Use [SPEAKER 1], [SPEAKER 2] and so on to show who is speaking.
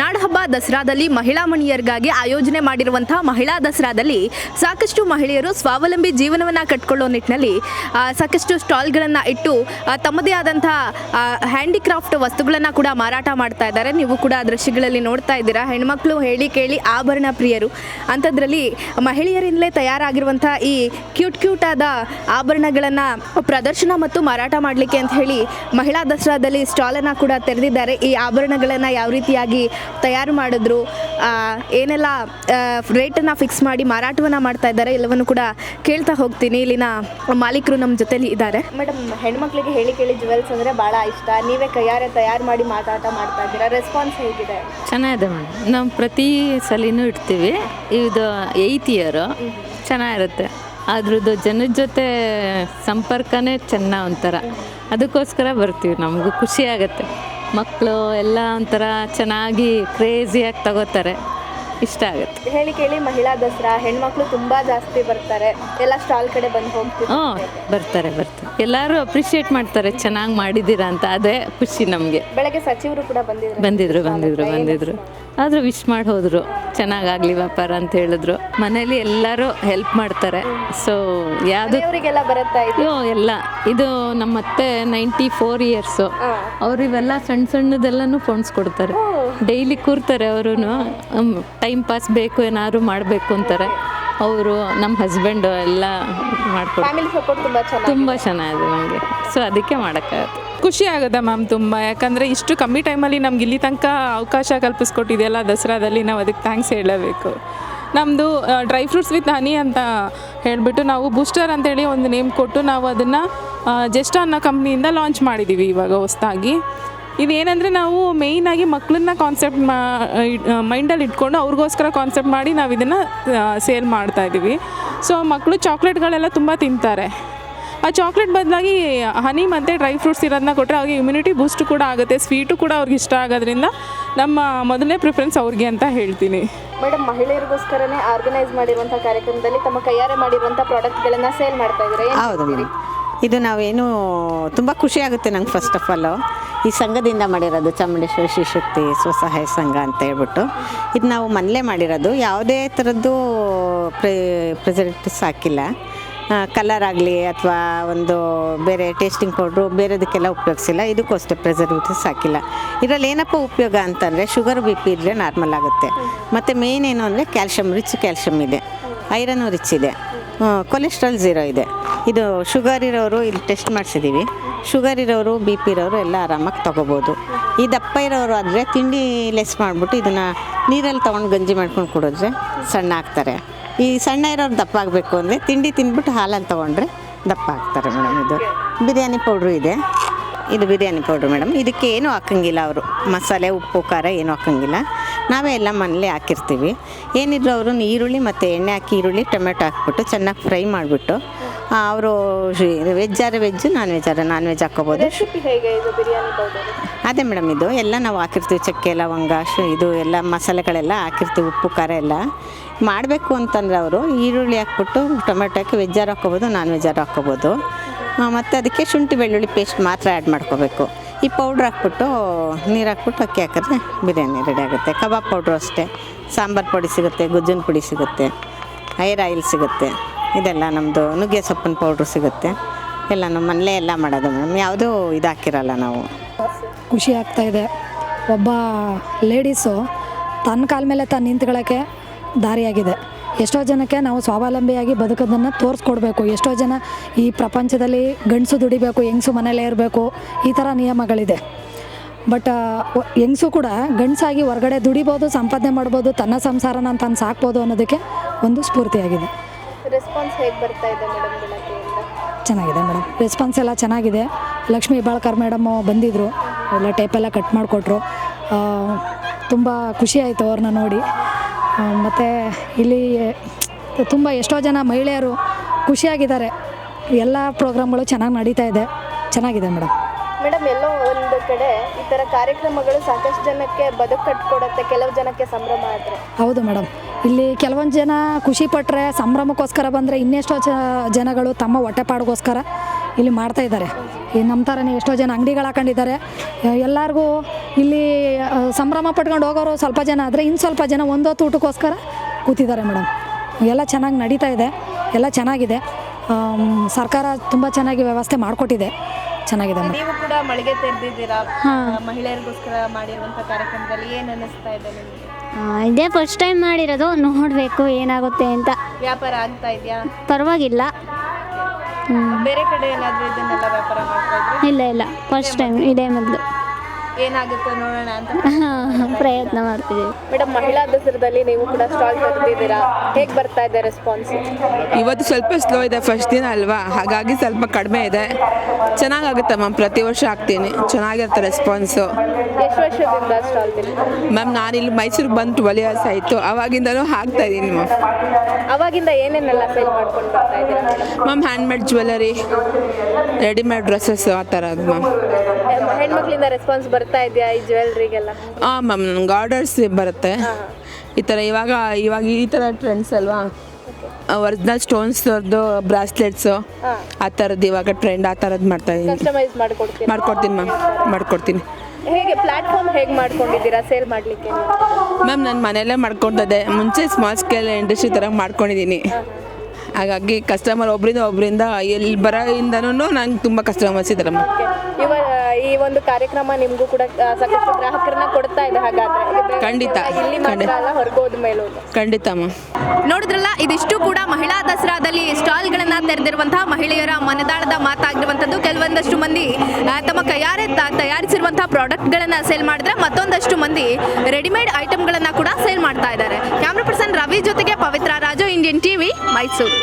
[SPEAKER 1] ನಾಡಹಬ್ಬ ದಸರಾದಲ್ಲಿ ಮಹಿಳಾ ಮಣಿಯರಿಗಾಗಿ ಆಯೋಜನೆ ಮಾಡಿರುವಂತಹ ಮಹಿಳಾ ದಸರಾದಲ್ಲಿ ಸಾಕಷ್ಟು ಮಹಿಳೆಯರು ಸ್ವಾವಲಂಬಿ ಜೀವನವನ್ನು ಕಟ್ಕೊಳ್ಳೋ ನಿಟ್ಟಿನಲ್ಲಿ ಸಾಕಷ್ಟು ಸ್ಟಾಲ್ಗಳನ್ನು ಇಟ್ಟು ತಮ್ಮದೇ ಆದಂತಹ ಹ್ಯಾಂಡಿಕ್ರಾಫ್ಟ್ ವಸ್ತುಗಳನ್ನು ಕೂಡ ಮಾರಾಟ ಮಾಡ್ತಾ ಇದ್ದಾರೆ. ನೀವು ಕೂಡ ದೃಶ್ಯಗಳಲ್ಲಿ ನೋಡ್ತಾ ಇದ್ದೀರಾ. ಹೆಣ್ಮಕ್ಳು ಹೇಳಿ ಕೇಳಿ ಆಭರಣ ಪ್ರಿಯರು. ಅಂಥದ್ರಲ್ಲಿ ಮಹಿಳೆಯರಿಂದಲೇ ತಯಾರಾಗಿರುವಂಥ ಈ ಕ್ಯೂಟ್ ಕ್ಯೂಟ್ ಆದ ಆಭರಣಗಳನ್ನು ಪ್ರದರ್ಶನ ಮತ್ತು ಮಾರಾಟ ಮಾಡಲಿಕ್ಕೆ ಅಂತ ಹೇಳಿ ಮಹಿಳಾ ದಸರಾದಲ್ಲಿ ಸ್ಟಾಲನ್ನು ಕೂಡ ತೆರೆದಿದ್ದಾರೆ. ಈ ಆಭರಣಗಳನ್ನು ಯಾವ ರೀತಿಯಾಗಿ ತಯಾರು ಮಾಡಿದ್ರು. ಏನೆಲ್ಲ ರೇಟನ್ನು ಫಿಕ್ಸ್ ಮಾಡಿ ಮಾರಾಟವನ್ನು ಮಾಡ್ತಾ ಇದ್ದಾರೆ ಎಲ್ಲವನ್ನು ಕೂಡ ಕೇಳ್ತಾ ಹೋಗ್ತೀನಿ. ಇಲ್ಲಿನ ಮಾಲೀಕರು ನಮ್ಮ ಜೊತೆಲಿ ಇದ್ದಾರೆ. ಮೇಡಮ್ ಹೆಣ್ಮಕ್ಳಿಗೆ ಹೇಳಿ ಕೇಳಿ ಜುವೆಲ್ಸ್ ಅಂದರೆ ಭಾಳ ಇಷ್ಟ. ನೀವೇ ಕೈಯಾರೆ ತಯಾರು ಮಾಡಿ ಮಾತಾಟ ಮಾಡ್ತಾ ಇದ್ದೀರಾ? ರೆಸ್ಪಾನ್ಸ್ ಹೇಗಿದೆ?
[SPEAKER 2] ಚೆನ್ನಾಗಿದೆ ಮೇಡಮ್. ನಾವು ಪ್ರತಿ ಸಲಿನೂ ಇಡ್ತೀವಿ. ಇದು ಏಯ್ತ್ ಇಯರು ಚೆನ್ನಾಗಿರುತ್ತೆ. ಅದ್ರದ್ದು ಜನದ ಜೊತೆ ಸಂಪರ್ಕನೇ ಚೆನ್ನ ಒಂಥರ. ಅದಕ್ಕೋಸ್ಕರ ಬರ್ತೀವಿ. ನಮಗೂ ಖುಷಿ ಆಗುತ್ತೆ. ಮಕ್ಕಳು ಎಲ್ಲ ಒಂಥರ ಚೆನ್ನಾಗಿ ಕ್ರೇಜಿಯಾಗಿ ತಗೋತಾರೆ. ಇಷ್ಟ ಆಗುತ್ತೆ.
[SPEAKER 1] ಹೇಳಿ ಕೇಳಿ ಮಹಿಳಾ ದಸರಾ ಹೆಣ್ಮಕ್ಳು ತುಂಬಾ ಜಾಸ್ತಿ ಬರ್ತಾರೆ. ಎಲ್ಲ ಸ್ಟಾಲ್ ಕಡೆ ಬಂದು ಹೋಗ್ತೀವಿ
[SPEAKER 2] ಹ್ಞೂ ಬರ್ತಾರೆ ಬರ್ತಾರೆ. ಎಲ್ಲರೂ ಅಪ್ರಿಷಿಯೇಟ್ ಮಾಡ್ತಾರೆ ಚೆನ್ನಾಗಿ ಮಾಡಿದ್ದೀರಾ ಅಂತ. ಅದೇ ಖುಷಿ ನಮಗೆ.
[SPEAKER 1] ಬೆಳಗ್ಗೆ ಸಚಿವರು ಕೂಡ ಬಂದಿದ್ರು.
[SPEAKER 2] ಬಂದಿದ್ರು ಬಂದಿದ್ರು ಬಂದಿದ್ರು. ಆದರೂ ವಿಶ್ ಮಾಡಿ ಹೋದರು ಚೆನ್ನಾಗಾಗಲಿ ವ್ಯಾಪಾರ ಅಂತ ಹೇಳಿದ್ರು. ಮನೇಲಿ ಎಲ್ಲರೂ ಹೆಲ್ಪ್ ಮಾಡ್ತಾರೆ. ಸೊ ಯಾವುದು
[SPEAKER 1] ಅವರಿಗೆಲ್ಲ ಬರುತ್ತಾ ಇದೆ?
[SPEAKER 2] ಅಯ್ಯೋ ಎಲ್ಲ. ಇದು ನಮ್ಮ ಅತ್ತೆ ನೈಂಟಿ ಫೋರ್ ಇಯರ್ಸು ಅವರು ಇವೆಲ್ಲ ಸಣ್ಣ ಸಣ್ಣದೆಲ್ಲನೂ ಕೊಡ್ತಾರೆ. ಡೈಲಿ ಕೂರ್ತಾರೆ ಅವರು ಟೈಮ್ ಪಾಸ್ ಬೇಕು ಏನಾದ್ರು ಮಾಡಬೇಕು ಅಂತಾರೆ. ಅವರು ನಮ್ಮ ಹಸ್ಬೆಂಡು ಎಲ್ಲ ಮಾಡ್ಕೊಡ್ತಾರೆ.
[SPEAKER 1] ತುಂಬ
[SPEAKER 2] ಚೆನ್ನಾಗಿದೆ. ನನಗೆ ಸೊ ಅದಕ್ಕೆ ಮಾಡೋಕ್ಕಾಗತ್ತೆ.
[SPEAKER 3] ಖುಷಿ ಆಗುತ್ತೆ ಮ್ಯಾಮ್ ತುಂಬ. ಯಾಕಂದರೆ ಇಷ್ಟು ಕಮ್ಮಿ ಟೈಮಲ್ಲಿ ನಮ್ಗೆ ಇಲ್ಲಿ ತನಕ ಅವಕಾಶ ಕಲ್ಪಿಸ್ಕೊಟ್ಟಿದೆಯಲ್ಲ ದಸರಾದಲ್ಲಿ ನಾವು ಅದಕ್ಕೆ ಥ್ಯಾಂಕ್ಸ್ ಹೇಳಬೇಕು. ನಮ್ಮದು ಡ್ರೈ ಫ್ರೂಟ್ಸ್ ವಿತ್ ಹನಿ ಅಂತ ಹೇಳಿಬಿಟ್ಟು ನಾವು ಬೂಸ್ಟರ್ ಅಂತೇಳಿ ಒಂದು ನೇಮ್ ಕೊಟ್ಟು ನಾವು ಅದನ್ನು ಜೆಸ್ಟ್ ಅನ್ನೋ ಕಂಪ್ನಿಯಿಂದ ಲಾಂಚ್ ಮಾಡಿದ್ದೀವಿ ಇವಾಗ ಹೊಸದಾಗಿ. ಇದೇನೆಂದರೆ ನಾವು ಮೇಯ್ನಾಗಿ ಮಕ್ಕಳನ್ನ ಕಾನ್ಸೆಪ್ಟ್ ಮಾ ಮೈಂಡಲ್ಲಿ ಇಟ್ಕೊಂಡು ಅವ್ರಿಗೋಸ್ಕರ ಕಾನ್ಸೆಪ್ಟ್ ಮಾಡಿ ನಾವು ಇದನ್ನು ಸೇಲ್ ಮಾಡ್ತಾ ಇದ್ದೀವಿ ಸೊ ಮಕ್ಕಳು ಚಾಕ್ಲೇಟ್ಗಳೆಲ್ಲ ತುಂಬ ತಿಂತಾರೆ. ಆ ಚಾಕ್ಲೇಟ್ ಬದಲಾಗಿ ಹನಿ ಮತ್ತು ಡ್ರೈ ಫ್ರೂಟ್ಸ್ ಇರೋದನ್ನ ಕೊಟ್ಟರೆ ಅವ್ರಿಗೆ ಇಮ್ಯುನಿಟಿ ಬೂಸ್ಟ್ ಕೂಡ ಆಗುತ್ತೆ ಸ್ವೀಟು ಕೂಡ ಅವ್ರಿಗೆ ಇಷ್ಟ ಆಗೋದ್ರಿಂದ ನಮ್ಮ ಮೊದಲನೇ ಪ್ರಿಫರೆನ್ಸ್ ಅವ್ರಿಗೆ ಅಂತ ಹೇಳ್ತೀನಿ.
[SPEAKER 1] ಮೇಡಮ್ ಮಹಿಳೆಯರಿಗೋಸ್ಕರನೇ ಆರ್ಗನೈಸ್ ಮಾಡಿರುವಂಥ ಕಾರ್ಯಕ್ರಮದಲ್ಲಿ ತಮ್ಮ ಕೈಯಾರೆ ಮಾಡಿರುವಂಥ ಪ್ರಾಡಕ್ಟ್ಗಳನ್ನು ಸೇಲ್ ಮಾಡ್ತಾ ಇದ್ದಾರೆ?
[SPEAKER 4] ಹೌದು ಮೇಡಮ್ ಇದು ನಾವೇನು ತುಂಬ ಖುಷಿ ಆಗುತ್ತೆ ನಂಗೆ ಫಸ್ಟ್ ಆಫ್ ಆಲು ಈ ಸಂಘದಿಂದ ಮಾಡಿರೋದು ಚಾಮುಂಡೇಶ್ವರಿ ಶ್ರೀಶಕ್ತಿ ಸ್ವಸಹಾಯ ಸಂಘ ಅಂತ ಹೇಳ್ಬಿಟ್ಟು. ಇದು ನಾವು ಮನೇಲೇ ಮಾಡಿರೋದು. ಯಾವುದೇ ಥರದ್ದು ಪ್ರೆ ಪ್ರೆಸರ್ವೇಟಿವ್ಸ್ ಹಾಕಿಲ್ಲ ಕಲರ್ ಆಗಲಿ ಅಥವಾ ಒಂದು ಬೇರೆ ಟೇಸ್ಟಿಂಗ್ ಪೌಡ್ರು ಬೇರೆದಕ್ಕೆಲ್ಲ ಉಪಯೋಗಿಸಿಲ್ಲ. ಇದಕ್ಕೂ ಅಷ್ಟೇ ಪ್ರೆಸರ್ವೇಟಿವ್ಸ್ ಹಾಕಿಲ್ಲ ಇದರಲ್ಲಿ ಏನಪ್ಪ ಉಪಯೋಗ ಅಂತಂದರೆ ಶುಗರ್ ಬಿ ಪಿ ಇದ್ದರೆ ನಾರ್ಮಲ್ ಆಗುತ್ತೆ. ಮತ್ತು ಮೇಯ್ನ್ ಏನು ಅಂದರೆ ಕ್ಯಾಲ್ಶಿಯಮ್ ರಿಚ್ ಕ್ಯಾಲ್ಶಿಯಮ್ ಇದೆ. ಐರನು ರಿಚ್ ಇದೆ. ಕೊಲೆಸ್ಟ್ರಾಲ್ ಝೀರೋ ಇದೆ. ಇದು ಶುಗರ್ ಇರೋರು ಇಲ್ಲಿ ಟೆಸ್ಟ್ ಮಾಡಿಸಿದ್ದೀವಿ ಶುಗರ್ ಇರೋರು ಬಿ ಪಿ ಇರೋರು ಎಲ್ಲ ಆರಾಮಾಗಿ ತೊಗೋಬೋದು. ಈ ದಪ್ಪ ಇರೋರು ಆದರೆ ತಿಂಡಿ ಲೆಸ್ ಮಾಡಿಬಿಟ್ಟು ಇದನ್ನು ನೀರಲ್ಲಿ ತೊಗೊಂಡು ಗಂಜಿ ಮಾಡ್ಕೊಂಡು ಕುಡಿದ್ರೆ ಸಣ್ಣ ಆಗ್ತಾರೆ. ಈ ಸಣ್ಣ ಇರೋರು ದಪ್ಪ ಆಗಬೇಕು ಅಂದರೆ ತಿಂಡಿ ತಿಂದ್ಬಿಟ್ಟು ಹಾಲಲ್ಲಿ ತೊಗೊಂಡ್ರೆ ದಪ್ಪ ಆಗ್ತಾರೆ ಮೇಡಮ್ ಇದು. ಬಿರಿಯಾನಿ ಪೌಡ್ರು ಇದೆ. ಇದು ಬಿರಿಯಾನಿ ಪೌಡ್ರು ಮೇಡಮ್. ಇದಕ್ಕೆ ಏನೂ ಹಾಕಂಗಿಲ್ಲ ಅವರು. ಮಸಾಲೆ, ಉಪ್ಪು, ಖಾರ ಏನೂ ಹಾಕಂಗಿಲ್ಲ. ನಾವೇ ಎಲ್ಲ ಮನೇಲಿ ಹಾಕಿರ್ತೀವಿ. ಏನಿದ್ರು ಅವರು ಈರುಳ್ಳಿ ಮತ್ತು ಎಣ್ಣೆ ಹಾಕಿ ಈರುಳ್ಳಿ, ಟೊಮೆಟೊ ಹಾಕ್ಬಿಟ್ಟು ಚೆನ್ನಾಗಿ ಫ್ರೈ ಮಾಡಿಬಿಟ್ಟು ಅವರು ವೆಜ್ ಆದ್ರೆ ವೆಜ್ಜು ನಾನ್ ವೆಜ್ ಆದ್ರೆ ನಾನ್ ವೆಜ್ ಹಾಕ್ಕೋಬೋದು
[SPEAKER 1] ಹೇಗೆ ಇದು ಬಿರಿಯಾನಿ ಪೌಡರ್?
[SPEAKER 4] ಅದೇ ಮೇಡಮ್ ಇದು ಎಲ್ಲ ನಾವು ಹಾಕಿರ್ತೀವಿ ಚಕ್ಕೆ ಲವಂಗ ಶು ಇದು ಎಲ್ಲ ಮಸಾಲೆಗಳೆಲ್ಲ ಹಾಕಿರ್ತೀವಿ ಉಪ್ಪು ಖಾರ ಎಲ್ಲ. ಮಾಡಬೇಕು ಅಂತಂದ್ರೆ ಅವರು ಈರುಳ್ಳಿ ಹಾಕ್ಬಿಟ್ಟು ಟೊಮೆಟೊ ಹಾಕಿ ವೆಜ್ಜಾರು ಹಾಕ್ಕೋಬೋದು ನಾನ್ ವೆಜ್ಜಾರು ಹಾಕ್ಕೋಬೋದು. ಮತ್ತು ಅದಕ್ಕೆ ಶುಂಠಿ ಬೆಳ್ಳುಳ್ಳಿ ಪೇಸ್ಟ್ ಮಾತ್ರ ಆ್ಯಡ್ ಮಾಡ್ಕೋಬೇಕು. ಈ ಪೌಡ್ರ್ ಹಾಕ್ಬಿಟ್ಟು ನೀರು ಹಾಕ್ಬಿಟ್ಟು ಅಕ್ಕಿ ಹಾಕಿದ್ರೆ ಬಿರಿಯಾನಿ ರೆಡಿ ಆಗುತ್ತೆ. ಕಬಾಬ್ ಪೌಡ್ರು ಅಷ್ಟೇ. ಸಾಂಬಾರು ಪುಡಿ ಸಿಗುತ್ತೆ ಗುಜ್ಜನ್ ಪುಡಿ ಸಿಗುತ್ತೆ ಹೈರ್ ಆಯಿಲ್ ಸಿಗುತ್ತೆ. ಇದೆಲ್ಲ ನಮ್ಮದು ನುಗ್ಗೆ ಸೊಪ್ಪಿನ ಪೌಡ್ರ್ ಸಿಗುತ್ತೆ. ಎಲ್ಲ ನಮ್ಮ ಎಲ್ಲ ಮಾಡೋದು ಮೇಡಮ್. ಯಾವುದೂ ಇದು ಹಾಕಿರಲ್ಲ ನಾವು.
[SPEAKER 5] ಖುಷಿ ಆಗ್ತಾ ಇದೆ. ಒಬ್ಬ ಲೇಡೀಸು ತನ್ನ ಕಾಲ ಮೇಲೆ ತಾನು ನಿಂತ್ಕೊಳ್ಳೋಕ್ಕೆ ದಾರಿಯಾಗಿದೆ. ಎಷ್ಟೋ ಜನಕ್ಕೆ ನಾವು ಸ್ವಾವಲಂಬಿಯಾಗಿ ಬದುಕೋದನ್ನು ತೋರಿಸ್ಕೊಡ್ಬೇಕು. ಎಷ್ಟೋ ಜನ ಈ ಪ್ರಪಂಚದಲ್ಲಿ ಗಂಡಸು ದುಡಿಬೇಕು, ಹೆಂಗಸು ಮನೇಲೇ ಇರಬೇಕು, ಈ ಥರ ನಿಯಮಗಳಿದೆ. ಬಟ್ ಹೆಂಗಸು ಕೂಡ ಗಂಡಸಾಗಿ ಹೊರಗಡೆ ದುಡಿಬೋದು, ಸಂಪಾದನೆ ಮಾಡ್ಬೋದು, ತನ್ನ ಸಂಸಾರನ ತಾನು ಸಾಕ್ಬೋದು ಅನ್ನೋದಕ್ಕೆ ಒಂದು ಸ್ಫೂರ್ತಿಯಾಗಿದೆ.
[SPEAKER 1] ರೆಸ್ಪಾನ್ಸ್ ಹೇಗೆ ಬರ್ತಾ ಇದೆ ಮೇಡಮ್ ಬೆಳಗ್ಗೆಯಿಂದ
[SPEAKER 5] ಚೆನ್ನಾಗಿದೆ ಮೇಡಮ್ ರೆಸ್ಪಾನ್ಸ್ ಎಲ್ಲ ಚೆನ್ನಾಗಿದೆ. ಲಕ್ಷ್ಮೀ ಬಾಳ್ಕರ್ ಮೇಡಮ್ ಬಂದಿದ್ದರು ಎಲ್ಲ ಟೇಪೆಲ್ಲ ಕಟ್ ಮಾಡಿಕೊಟ್ರು. ತುಂಬ ಖುಷಿ ಆಯಿತು ಅವ್ರನ್ನ ನೋಡಿ. ಮತ್ತು ಇಲ್ಲಿ ತುಂಬ ಎಷ್ಟೋ ಜನ ಮಹಿಳೆಯರು ಖುಷಿಯಾಗಿದ್ದಾರೆ. ಎಲ್ಲ ಪ್ರೋಗ್ರಾಮ್ಗಳು ಚೆನ್ನಾಗಿ ನಡೀತಾ ಇದೆ. ಚೆನ್ನಾಗಿದೆ ಮೇಡಮ್
[SPEAKER 1] ಮೇಡಮ್ ಎಲ್ಲೋ ಒಂದು ಕಡೆ ಈ ತರ ಕಾರ್ಯಕ್ರಮಗಳು ಸಾಕಷ್ಟು ಜನಕ್ಕೆ ಬದುಕು ಕಟ್ಕೊಡತ್ತೆ. ಕೆಲವು ಜನಕ್ಕೆ ಸಂಭ್ರಮ ಆದ್ರೆ.
[SPEAKER 5] ಹೌದು ಮೇಡಮ್ ಇಲ್ಲಿ ಕೆಲವೊಂದು ಜನ ಖುಷಿ ಪಟ್ಟರೆ ಸಂಭ್ರಮಕ್ಕೋಸ್ಕರ ಬಂದರೆ ಇನ್ನೆಷ್ಟೋ ಜನಗಳು ತಮ್ಮ ಹೊಟ್ಟೆಪಾಡಿಗೋಸ್ಕರ ಇಲ್ಲಿ ಮಾಡ್ತಾ ಇದ್ದಾರೆ. ಈ ನಮ್ಮ ಥರನೇ ಎಷ್ಟೋ ಜನ ಅಂಗಡಿಗಳು ಹಾಕೊಂಡಿದ್ದಾರೆ. ಎಲ್ಲರಿಗೂ ಇಲ್ಲಿ ಸಂಭ್ರಮ ಪಟ್ಕೊಂಡು ಹೋಗೋರು ಸ್ವಲ್ಪ ಜನ ಆದರೆ ಇನ್ನು ಸ್ವಲ್ಪ ಜನ ಒಂದೊತ್ತು ಊಟಕ್ಕೋಸ್ಕರ ಕೂತಿದ್ದಾರೆ ಮೇಡಮ್. ಎಲ್ಲ ಚೆನ್ನಾಗಿ ನಡೀತಾ ಇದೆ. ಎಲ್ಲ ಚೆನ್ನಾಗಿದೆ. ಸರ್ಕಾರ ತುಂಬ ಚೆನ್ನಾಗಿ ವ್ಯವಸ್ಥೆ ಮಾಡಿಕೊಟ್ಟಿದೆ. ಚೆನ್ನಾಗಿದೆ
[SPEAKER 1] ನೀವು ಕೂಡ ಮಳಿಗೆ ತೆರೆದಿದ್ದೀರಾ? ಮಹಿಳೆಯರಿಗೋಸ್ಕರ ಮಾಡಿರುವಂತ ಕಾರ್ಯಕ್ರಮದಲ್ಲಿ ಏನು ಅನ್ನಿಸ್ತಾ ಇದೆ ನಿಮಗೆ
[SPEAKER 6] ಇದೇ ಫಸ್ಟ್ ಟೈಮ್ ಮಾಡಿರೋದು ನೋಡಬೇಕು ಏನಾಗುತ್ತೆ ಅಂತ.
[SPEAKER 1] ವ್ಯಾಪಾರ ಆಗ್ತಾ ಇದೆಯಾ?
[SPEAKER 6] ಪರವಾಗಿಲ್ಲ.
[SPEAKER 1] ಬೇರೆ ಕಡೆ ಏನಾದ್ರೂ ಇದನ್ನೆಲ್ಲ ವ್ಯಾಪಾರ ಮಾಡ್ತಾ ಇದ್ರೆ?
[SPEAKER 6] ಇಲ್ಲ ಇಲ್ಲ. ಫಸ್ಟ್ ಟೈಮ್ ಇದೇ ಮೊದಲು.
[SPEAKER 1] ಏನಾಗುತ್ತೆ ನೋಡೋಣ ಅಂತ
[SPEAKER 6] ಪ್ರಯತ್ನ ಮಾಡ್ತಿದ್ದೀವಿ
[SPEAKER 1] ಮೇಡಮ್ ಮಹಿಳಾ ದಸರಾದಲ್ಲಿ ನೀವು ಕೂಡ ಸ್ಟಾಲ್ ತೆಗೆದಿದ್ದೀರಾ? ಹೇಗೆ ಬರ್ತಾ ಇದೆ ರೆಸ್ಪಾನ್ಸ್
[SPEAKER 7] ಇವತ್ತು ಸ್ವಲ್ಪ ಸ್ಲೋ ಇದೆ ಫಸ್ಟ್ ದಿನ ಅಲ್ವಾ? ಹಾಗಾಗಿ ಸ್ವಲ್ಪ ಕಡಿಮೆ ಇದೆ. ಚೆನ್ನಾಗಾಗುತ್ತೆ ಮ್ಯಾಮ್ ಪ್ರತಿ ವರ್ಷ ಹಾಕ್ತೀನಿ. ಚೆನ್ನಾಗಿರುತ್ತೆ ರೆಸ್ಪಾನ್ಸು
[SPEAKER 1] ಎಷ್ಟು ವರ್ಷದಿಂದ ಸ್ಟಾಲ್
[SPEAKER 7] ಮ್ಯಾಮ್ ನಾನು ಇಲ್ಲಿ ಮೈಸೂರಿಗೆ ಬಂದು ಟ್ವೆಲ್ ಇಯರ್ಸ್ ಆಯಿತು. ಅವಾಗಿಂದನೂ ಹಾಕ್ತಾ ಇದ್ದೀನಿ ಮ್ಯಾಮ್
[SPEAKER 1] ಅವಾಗಿಂದ ಏನೇನೆಲ್ಲ ಸೇಲ್ ಮಾಡ್ಕೊಂಡು ಬರ್ತಾ ಇದ್ದೀರಾ madam?
[SPEAKER 7] Ma'am handmade jewellery readymade dresses ಆ ಥರದ್ದು ಮ್ಯಾಮ್
[SPEAKER 1] ಹೆಣ್ಮಕ್ಳಿಂದ ರೆಸ್ಪಾನ್ಸ್ ಬರ್ತಾ ಇದೆಯಾ ಈ ಜ್ಯುವೆಲ್ರಿಗೆಲ್ಲ
[SPEAKER 7] ಹಾಂ ಮ್ಯಾಮ್ ನಂಗೆ ಆರ್ಡರ್ಸ್ ಬರುತ್ತೆ. ಈ ಥರ ಇವಾಗ ಇವಾಗ ಈ ಥರ ಟ್ರೆಂಡ್ಸ್ ಅಲ್ವಾ? ಒರಿಜಿನಲ್ ಸ್ಟೋನ್ಸ್ದು ಬ್ರಾಸ್ಲೆಟ್ಸು ಆ ಥರದ್ದು ಇವಾಗ ಟ್ರೆಂಡ್ ಆ ಥರದ್ದು ಮಾಡ್ತಾ ಇದ್ದೀನಿ
[SPEAKER 1] ಕಸ್ಟಮೈಸ್ ಮಾಡ್ಕೊಡ್ತೀರಾ
[SPEAKER 7] ಮಾಡ್ಕೊಡ್ತೀನಿ ಮ್ಯಾಮ್. ಮಾಡ್ಕೊಡ್ತೀನಿ.
[SPEAKER 1] ಹೇಗೆ ಪ್ಲಾಟ್ಫಾರ್ಮ್ ಹೇಗೆ ಮಾಡ್ಕೊಂಡಿದ್ದೀರಾ ಸೇಲ್ ಮಾಡಲಿಕ್ಕೆ
[SPEAKER 7] ಮ್ಯಾಮ್ ನಾನು ಮನೆಯಲ್ಲೇ ಮಾಡ್ಕೊಂಡಿದ್ದೆ ಮುಂಚೆ ಸ್ಮಾಲ್ ಸ್ಕೇಲ್ ಇಂಡಸ್ಟ್ರಿ ಥರ ಮಾಡ್ಕೊಂಡಿದ್ದೀನಿ ಹಾಗಾಗಿ ಕಸ್ಟಮರ್ ಒಬ್ಬರಿಂದ ಒಬ್ಬರಿಂದ ಎಲ್ಲಿ ಬರೋಯಿಂದನೂ ನಂಗೆ ತುಂಬ ಕಸ್ಟಮರ್ಸ್ ಇದ್ದಾರೆ ಮ್ಯಾಮ್
[SPEAKER 1] ಇವ ಈ ಒಂದು ಕಾರ್ಯಕ್ರಮ ನಿಮಗೂ ಕೂಡ ಸಾಕಷ್ಟು ಗ್ರಾಹಕರನ್ನ ಕೊಡ್ತಾ ಇದೆ ಹಾಗಾದ್ರೆ. ಇದು
[SPEAKER 7] ಖಂಡಿತ,
[SPEAKER 1] ಇಲ್ಲಿ ಮಾತ್ರ
[SPEAKER 7] ಖಂಡಿತ.
[SPEAKER 1] ಅಲ್ಲ ಹೊರಗೋದ ಮೇಲೂ.
[SPEAKER 7] ಖಂಡಿತ ಅಮ್ಮ.
[SPEAKER 1] ನೋಡಿದ್ರಲ್ಲ ಇದಿಷ್ಟು ಕೂಡ ಮಹಿಳಾ ದಸರಾದಲ್ಲಿ ಸ್ಟಾಲ್ಗಳನ್ನು ತೆರೆದಿರುವಂತಹ ಮಹಿಳೆಯರ ಮನದಾಳದ ಮಾತಾಗಿರುವಂಥದ್ದು. ಕೆಲವೊಂದಷ್ಟು ಮಂದಿ ಆ, ತಮ್ಮ ಕೈಯಾರೆ ತ- ತಯಾರಿಸಿರುವಂತಹ ಪ್ರಾಡಕ್ಟ್ಗಳನ್ನ ಸೇಲ್ ಮಾಡಿದ್ರೆ ಮತ್ತೊಂದಷ್ಟು ಮಂದಿ ರೆಡಿಮೇಡ್ ಐಟಮ್ಗಳನ್ನ ಕೂಡ ಸೇಲ್ ಮಾಡ್ತಾ ಇದ್ದಾರೆ. ಕ್ಯಾಮ್ರಾ ಪರ್ಸನ್ ರವಿ ಜೊತೆಗೆ ಪವಿತ್ರ ರಾಜು ఇండియన్ టీవీ మైసూరు.